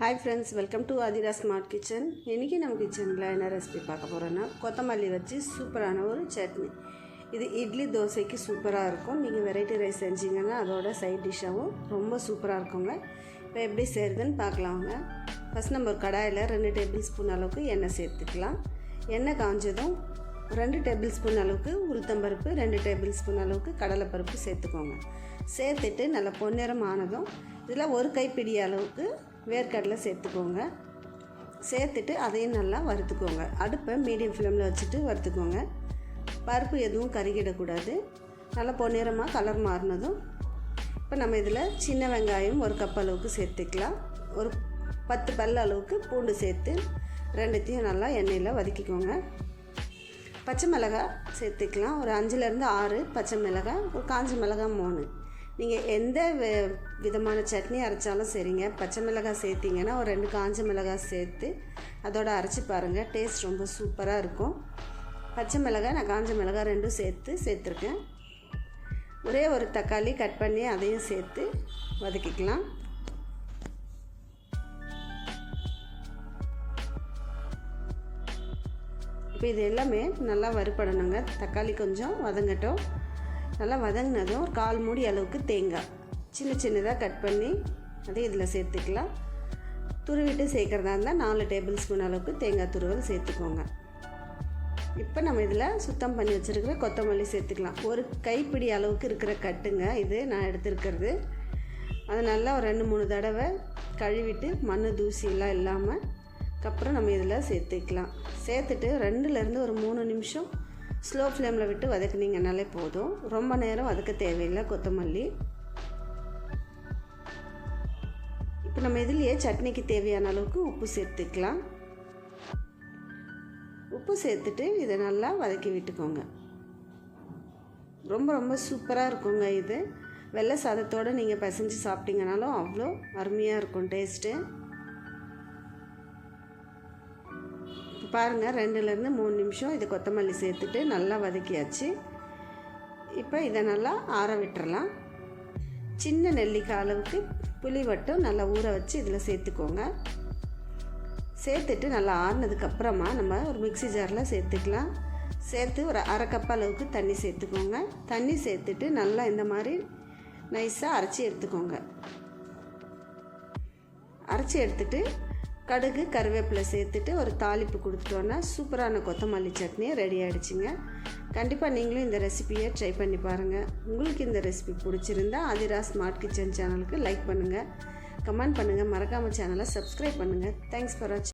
Hi friends welcome to Athira smart kitchen இன்றைக்கி நம்ம கிச்சனில் என்ன ரெசிபி பார்க்க போகிறோன்னா கொத்தமல்லி வச்சு சூப்பரான ஒரு சட்னி. இது இட்லி தோசைக்கு சூப்பராக இருக்கும். நீங்கள் வெரைட்டி ரைஸ் செஞ்சீங்கன்னா அதோட சைட் டிஷ்ஷாகவும் ரொம்ப சூப்பராக இருக்குங்க. இப்போ எப்படி செய்கிறதுன்னு பார்க்கலாங்க ஃபஸ்ட் நம்ம ஒரு கடாயில் ரெண்டு டேபிள் ஸ்பூன் அளவுக்கு எண்ணெய் சேர்த்துக்கலாம். எண்ணெய் காஞ்சதும் ரெண்டு டேபிள் ஸ்பூன் அளவுக்கு உளுத்தம்பருப்பு ரெண்டு டேபிள் ஸ்பூன் அளவுக்கு கடலைப்பருப்பு சேர்த்துக்கோங்க. சேர்த்துட்டு நல்லா பொன்னிறம் ஆனதும் இதில் ஒரு கைப்பிடி அளவுக்கு வேர்க்கடலை சேர்த்துக்கோங்க. சேர்த்துட்டு அதையும் நல்லா வறுத்துக்கோங்க. அடுப்பை மீடியம் ஃப்ளேமில் வச்சுட்டு வறுத்துக்கோங்க. பருப்பு எதுவும் கருகிடக்கூடாது. நல்லா பொன்னிறமாக கலர் மாறினதும் இப்போ நம்ம இதில் சின்ன வெங்காயம் ஒரு கப் அளவுக்கு சேர்த்துக்கலாம். ஒரு பத்து பல் அளவுக்கு பூண்டு சேர்த்து ரெண்டுத்தையும் நல்லா எண்ணெயில் வதக்கிக்கோங்க. பச்சை மிளகாய் சேர்த்துக்கலாம். ஒரு அஞ்சுலேருந்து ஆறு பச்சை மிளகாய் ஒரு காஞ்ச மிளகாய் மூணு. நீங்கள் எந்த விதமான சட்னி அரைச்சாலும் சரிங்க. பச்சை மிளகாய் சேர்த்திங்கன்னா ஒரு ரெண்டு காஞ்ச மிளகாய் சேர்த்து அதோட அரைச்சி பாருங்கள் டேஸ்ட் ரொம்ப சூப்பராக இருக்கும். பச்சை மிளகாய் நான் காஞ்ச மிளகாய் ரெண்டும் சேர்த்து சேர்த்துருக்கேன். ஒரே ஒரு தக்காளி கட் பண்ணி அதையும் சேர்த்து வதக்கிக்கலாம். இப்போ இது எல்லாமே நல்லா வறுபடணுங்க. தக்காளி கொஞ்சம் வதங்கட்டும். நல்லா வதங்கினதும் ஒரு கால் மூடி அளவுக்கு தேங்காய். சின்ன சின்னதாக கட் பண்ணி அதை இதில் சேர்த்துக்கலாம். துருவிட்டு சேர்க்குறதா இருந்தால் நாலு டேபிள் ஸ்பூன் அளவுக்கு தேங்காய் துருவல் சேர்த்துக்கோங்க. இப்போ நம்ம இதில் சுத்தம் பண்ணி வச்சுருக்கிற கொத்தமல்லி சேர்த்துக்கலாம். ஒரு கைப்பிடி அளவுக்கு இருக்கிற கட்டுங்க. இது நான் எடுத்துருக்கிறது. அதை நல்லா ஒரு ரெண்டு மூணு தடவை கழுவிட்டு மண் தூசியெல்லாம் இல்லாமல் அதுக்கப்புறம் நம்ம இதில் சேர்த்துக்கலாம். சேர்த்துட்டு ரெண்டுலேருந்து ஒரு மூணு நிமிஷம் ஸ்லோ ஃப்ளேமில் விட்டு வதக்குனீங்கனாலே போதும். ரொம்ப நேரம் வதக்க தேவையில்லை கொத்தமல்லி. இப்போ நம்ம இதுலேயே சட்னிக்கு தேவையான அளவுக்கு உப்பு சேர்த்துக்கலாம். உப்பு சேர்த்துட்டு இதை நல்லா வதக்கி விட்டுக்கோங்க. ரொம்ப ரொம்ப சூப்பராக இருக்குங்க இது. வெள்ளை சாதத்தோடு நீங்கள் பசைஞ்சு சாப்பிட்டீங்கனாலும் அவ்வளோ அருமையாக இருக்கும் டேஸ்ட்டு. பாருங்கள் ரெண்டுலேருந்து மூணு நிமிஷம் இது கொத்தமல்லி சேர்த்துட்டு நல்லா வதக்கியாச்சு. இப்போ இதை நல்லா ஆற விட்டுறலாம். சின்ன நெல்லிக்காய் அளவுக்கு புளி வட்டம் நல்லா ஊற வச்சு இதில் சேர்த்துக்கோங்க. சேர்த்துட்டு நல்லா ஆறினதுக்கப்புறமா நம்ம ஒரு மிக்சி ஜாரில் சேர்த்துக்கலாம். சேர்த்து ஒரு அரை கப் அளவுக்கு தண்ணி சேர்த்துக்கோங்க. தண்ணி சேர்த்துட்டு நல்லா இந்த மாதிரி நைஸாக அரைச்சி எடுத்துக்கோங்க. அரைச்சி எடுத்துட்டு கடுகு கருவேப்பிலை சேர்த்துட்டு ஒரு தாளிப்பு கொடுத்துட்டோன்னா சூப்பரான கொத்தமல்லி சட்னியை ரெடி ஆகிடுச்சிங்க கண்டிப்பாக நீங்களும் இந்த ரெசிபியை ட்ரை பண்ணி பாருங்கள் உங்களுக்கு இந்த ரெசிபி பிடிச்சிருந்தா அதிரா ஸ்மார்ட் கிச்சன் சேனலுக்கு லைக் பண்ணுங்கள் கமெண்ட் பண்ணுங்கள் மறக்காமல் சேனலை சப்ஸ்கிரைப் பண்ணுங்கள் தேங்க்ஸ் ஃபார் வாட்சிங்